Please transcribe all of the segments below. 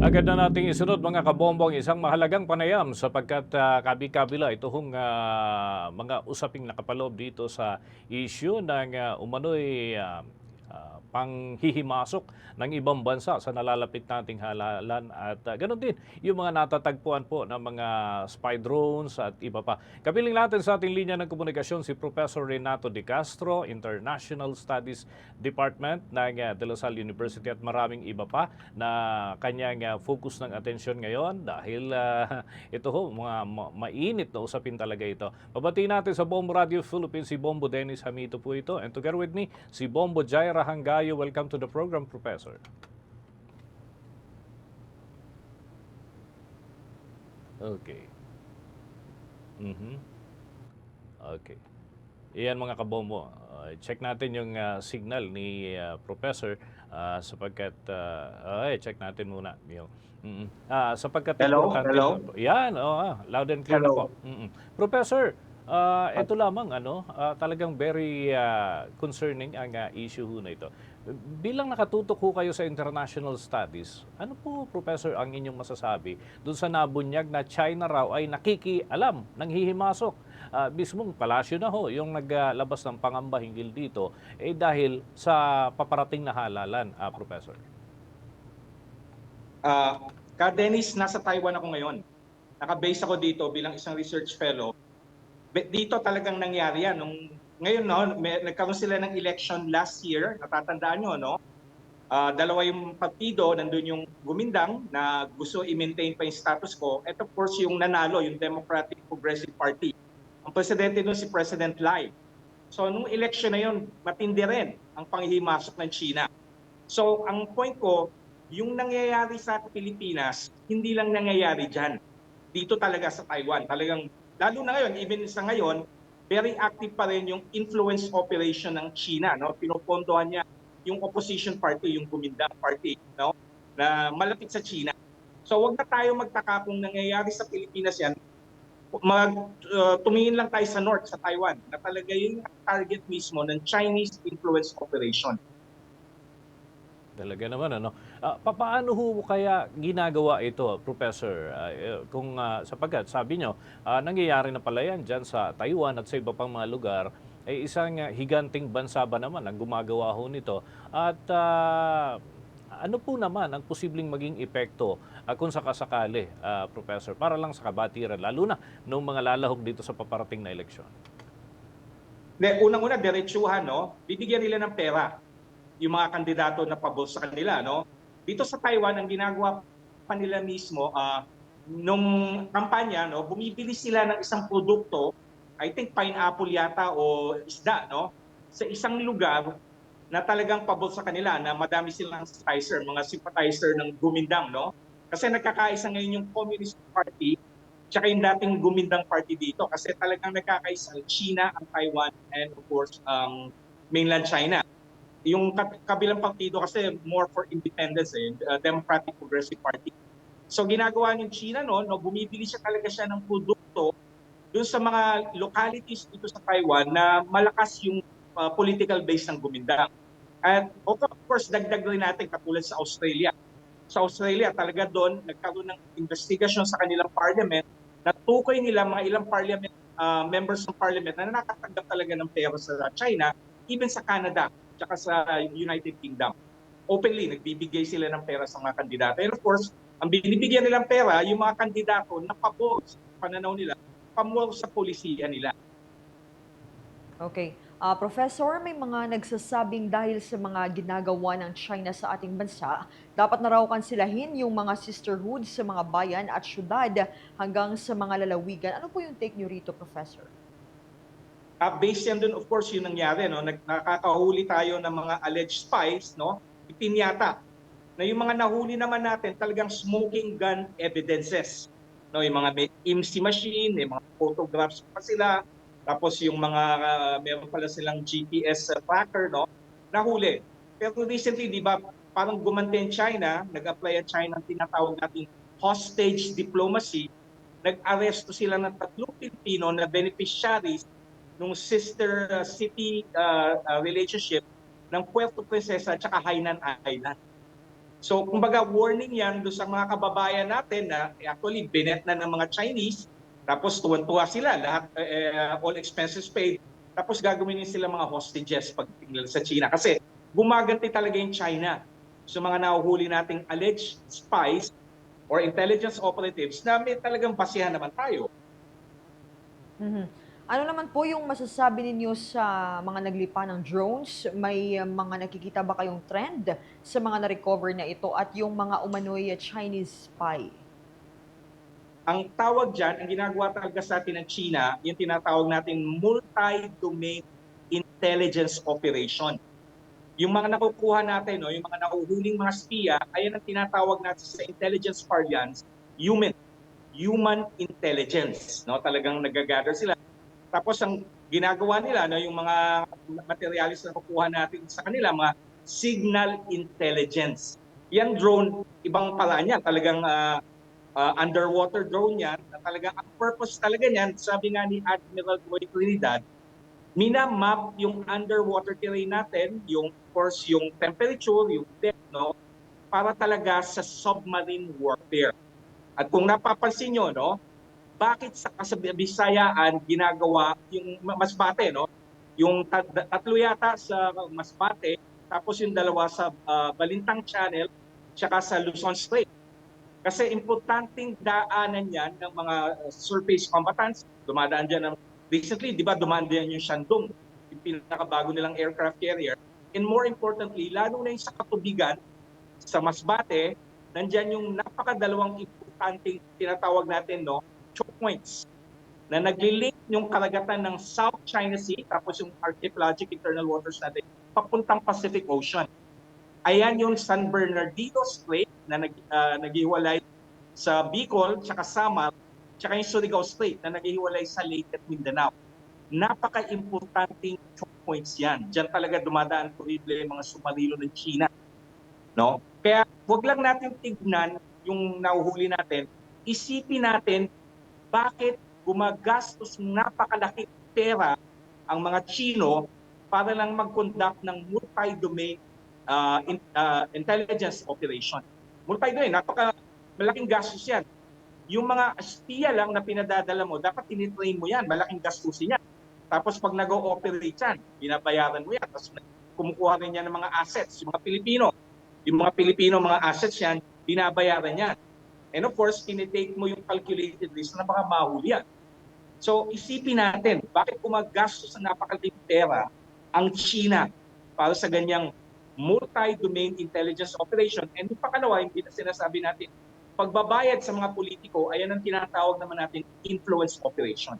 Agad na nating isunod mga kabombong isang mahalagang panayam sapagkat ah, kabi-kabila ito hong ah, mga usaping nakapaloob dito sa issue ng ah, umano'y ah, panghihimasok ng ibang bansa sa nalalapit nating halalan at ah, ganun din yung mga natatagpuan po ng mga spy drones at iba pa. Kapiling natin sa ating linya ng komunikasyon si Professor Renato De Castro, International Studies Department ng ah, De La Salle University at maraming iba pa na kanyang ah, focus ng atensyon ngayon dahil ah, ito ho, mga ma- mainit na usapin talaga ito. Pabatiin natin sa Bombo Radio Philippines si Bombo Dennis Hamito po ito and together with me si Bombo Jaira Hangayo. Welcome to the program, Professor. Okay. Mhm. Okay. Iyan mga kabombo, uh, check natin yung uh, signal ni uh, Professor uh, sapagkat uh, ay check natin muna yung mm Ah, sapagkat Hello? Hello? Yan, oh, ah, loud and clear Hello. po. Mm-mm. Professor, ah, ito lamang ano, ah, talagang very ah, concerning ang ah, issue ho na ito. Bilang nakatutok ho kayo sa international studies, ano po, Professor, ang inyong masasabi doon sa nabunyag na China raw ay nakikialam, nanghihimasok, ah, mismong palasyo na ho, yung naglabas ng pangamba hinggil dito, eh dahil sa paparating na halalan, ah, Professor. Ah, ka Dennis, nasa Taiwan ako ngayon. Naka-base ako dito bilang isang research fellow. Dito talagang nangyari yan. Nung, ngayon, no, may, nagkaroon sila ng election last year. Natatandaan nyo, no? Ah, dalawa yung partido, nandun yung gumindang na gusto i-maintain pa yung status quo. At of course, yung nanalo, yung Democratic Progressive Party. Ang presidente doon si President Lai. So, nung election na yun, matindi rin ang panghihimasok ng China. So, ang point ko, yung nangyayari sa Pilipinas, hindi lang nangyayari dyan. Dito talaga sa Taiwan. Talagang, lalo na ngayon, even sa ngayon, very active pa rin yung influence operation ng China. No? Pinopondohan niya yung opposition party, yung Gumindang party, no? na malapit sa China. So wag na tayo magtaka kung nangyayari sa Pilipinas yan. Mag, uh, tumingin lang tayo sa north, sa Taiwan, na talaga yung target mismo ng Chinese influence operation. Talaga naman ano. Ah, papaano ho kaya ginagawa ito, Professor? Eh, kung ah, sapagkat sabi nyo, ah, nangyayari na pala yan dyan sa Taiwan at sa iba pang mga lugar, ay isang ah, higanting bansa ba naman ang gumagawa ho nito? At ah, ano po naman ang posibleng maging epekto ah, kung sakasakali, ah, Professor, para lang sa kabatiran, lalo na nung mga lalahok dito sa paparating na eleksyon? De, unang-una, diretsuhan, no? Bibigyan nila ng pera yung mga kandidato na pabor sa kanila, no? Dito sa Taiwan, ang ginagawa pa nila mismo, ah, nung kampanya, no, bumibili sila ng isang produkto, I think pineapple yata o isda, no? Sa isang lugar na talagang pabor sa kanila, na madami silang sympathizer, mga sympathizer ng Gumindang, no? Kasi nagkakaisa ngayon yung Communist Party tsaka yung dating gumindang party dito kasi talagang nagkakaisa China, ang Taiwan, and of course, ang mainland China. Yung ka- kabilang partido kasi more for independence, eh, uh, Democratic Progressive Party. So ginagawa ng China noon, no, bumibili siya talaga siya ng produkto doon sa mga localities dito sa Taiwan na malakas yung uh, political base ng gumindang. At of course, dagdag rin natin katulad sa Australia. Sa Australia, talaga doon, nagkaroon ng investigasyon sa kanilang parliament na tukoy nila mga ilang parliament uh, members ng parliament na nakakatanggap talaga ng pera sa China, even sa Canada, tsaka sa United Kingdom. Openly, nagbibigay sila ng pera sa mga kandidato. And of course, ang binibigyan nilang pera, yung mga kandidato na pabor sa pananaw nila, pamor sa polisiya nila. Okay. Ah, Professor, may mga nagsasabing dahil sa mga ginagawa ng China sa ating bansa, dapat na raw kansilahin yung mga sisterhood sa mga bayan at syudad hanggang sa mga lalawigan. Ano po yung take niyo rito, Professor? Uh, based yan dun, of course, yun nangyari. No? Nakakahuli tayo ng mga alleged spies, no? ipinyata, na yung mga nahuli naman natin talagang smoking gun evidences. No? Yung mga may IMSI machine, may mga photographs pa sila, tapos yung mga, uh, meron pala silang GPS tracker, no? nahuli. Pero recently, di ba, parang gumanti ang China, nag-apply ang China ng tinatawag nating hostage diplomacy, nag-aresto sila ng tatlong Pilipino na beneficiaries ng sister uh, city uh, uh, relationship ng Puerto Princesa at saka Hainan Island. So, kumbaga warning yan doon sa mga kababayan natin na actually binet na ng mga Chinese, tapos tuwan-tuwa sila, lahat eh, all expenses paid, tapos gagawin din sila mga hostages nila sa China. Kasi gumaganti talaga yung China sa mga nahuhuli nating alleged spies or intelligence operatives na may talagang basihan naman tayo. Mhm. Ano naman po yung masasabi ninyo sa mga naglipa ng drones? May uh, mga nakikita ba kayong trend sa mga na-recover na ito at yung mga umano'y uh, Chinese spy? Ang tawag dyan, ang ginagawa talaga sa atin ng China, yung tinatawag natin multi-domain intelligence operation. Yung mga nakukuha natin, no, yung mga nakuhuling mga spiya, ayan ang tinatawag natin sa intelligence parlance, human human intelligence. No? Talagang nagagather sila. Tapos ang ginagawa nila, no, yung mga materialis na nakukuha natin sa kanila, mga signal intelligence. Yan drone, ibang pala niya, talagang ah, ah, underwater drone yan, na talaga ang purpose talaga niyan, sabi nga ni Admiral Boy Trinidad, minamap yung underwater terrain natin, yung of course yung temperature, yung depth, no, para talaga sa submarine warfare. At kung napapansin nyo, no, bakit sa Kasabisayaan ginagawa yung Masbate, no? Yung tat- tatlo yata sa Masbate, tapos yung dalawa sa ah, Balintang Channel, tsaka sa Luzon Strait. Kasi importanteng daanan yan ng mga uh, surface combatants. Dumadaan dyan ng, recently, di ba, dumaan dyan yung Shandong, yung pinakabago nilang aircraft carrier. And more importantly, lalo na yung sa katubigan, sa Masbate, nandyan yung napakadalawang importanteng tinatawag natin, no, points na naglilink yung karagatan ng South China Sea, tapos yung archipelagic internal waters natin, papuntang Pacific Ocean. Ayan yung San Bernardino Strait na nag, ah, naghiwalay sa Bicol, tsaka Samar, tsaka yung Surigao Strait na naghiwalay sa Leyte at Mindanao. Napaka-importanting points yan. Diyan talaga dumadaan posible yung mga sumarilo ng China. No? Kaya wag lang natin tignan yung nahuhuli natin, isipin natin bakit gumagastos napakalaki pera ang mga Chino para lang mag-conduct ng multi-domain uh, in- uh, intelligence operation. Multi-domain, napaka malaking gastos yan. Yung mga espiya lang na pinadadala mo, dapat tinitrain mo yan, malaking gastusin yan. Tapos pag nag-ooperate yan, binabayaran mo yan. Tapos kumukuha rin yan ng mga assets, yung mga Pilipino. Yung mga Pilipino, mga assets yan, binabayaran yan. And of course, tinitake mo yung calculated risk na baka mahuli yan. So isipin natin, bakit gumagastos ng napakalaking pera ang China para sa ganyang multi-domain intelligence operation. And yung pakalawa, hindi na sinasabi natin, pagbabayad sa mga politiko, ayan ang tinatawag naman natin influence operation.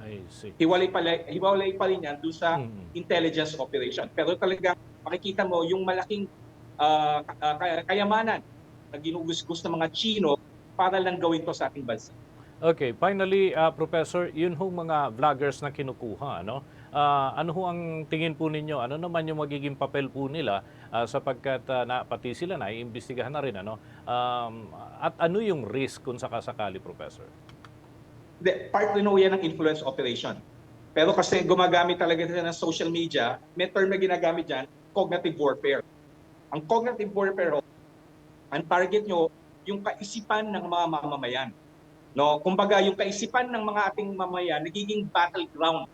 I see. Hiwalay pa, hiwalay pa rin yan doon sa Mm. intelligence operation. Pero talagang makikita mo yung malaking kay- kayamanan na ginugus-gus ng mga Chino para lang gawin to sa ating bansa. Okay, finally, uh, Professor, yun ho mga vloggers na kinukuha, no? Ah, ano ho ang tingin po ninyo? Ano naman yung magiging papel po nila ah, sapagkat ah, na, pati sila na iimbestigahan na rin, ano? Um, at ano yung risk kung sakasakali, Professor? Hindi, part rin yan ng influence operation. Pero kasi gumagamit talaga sila ng social media, may term na ginagamit dyan, cognitive warfare. Ang cognitive warfare ang target nyo, yung kaisipan ng mga mamamayan. No, kumbaga yung kaisipan ng mga ating mamamayan nagiging battleground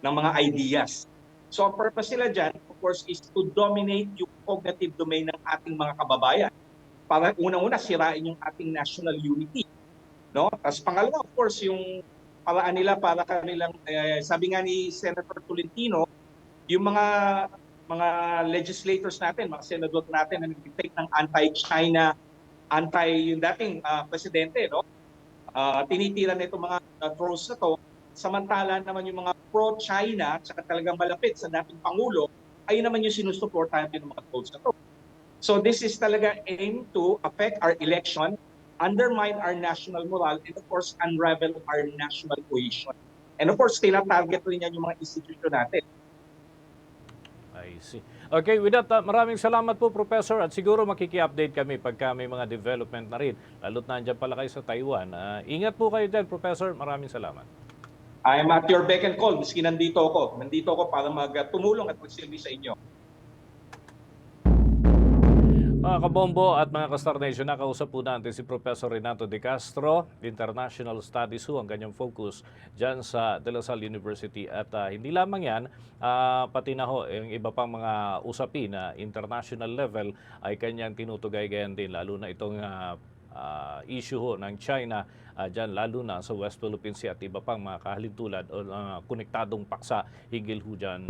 ng mga ideas. So purpose nila dyan, of course, is to dominate yung cognitive domain ng ating mga kababayan. Para unang-una sirain yung ating national unity. No? Tapos pangalawa, of course, yung paraan nila para kanilang, eh, sabi nga ni Senator Tolentino, yung mga mga legislators natin, mga senador natin na nag-take ng anti-China, anti yung dating ah, presidente, no? Ah, tinitira nito mga uh, trolls na to. Samantala naman yung mga pro-China, tsaka talagang malapit sa dating Pangulo, ay naman yung sinusuportahan din ng mga trolls na to. So this is talaga aim to affect our election, undermine our national morale, and of course, unravel our national cohesion. And of course, tinatarget rin yan yung mga institution natin. I see. Okay, with that, uh, maraming salamat po, Professor. At siguro makiki-update kami pagka may mga development na rin. Lalo't nandiyan pala kayo sa Taiwan. Ah, ingat po kayo dyan, Professor. Maraming salamat. I'm at your beck and call, miski nandito ako. Nandito ako para mag-tumulong at magsilbi sa inyo. Mga kabombo at mga ka-Star Nation, nakausap po natin si Professor Renato De Castro, International Studies ho, ang kanyang focus dyan sa De La Salle University. At ah, hindi lamang yan, ah, pati na ho, yung iba pang mga usapin na international level ay kanyang tinutugay-gayan din, lalo na itong ah, ah, issue ho ng China ah, dyan, lalo na sa West Philippine Sea at iba pang mga kahalintulad o ah, konektadong paksa higil ho dyan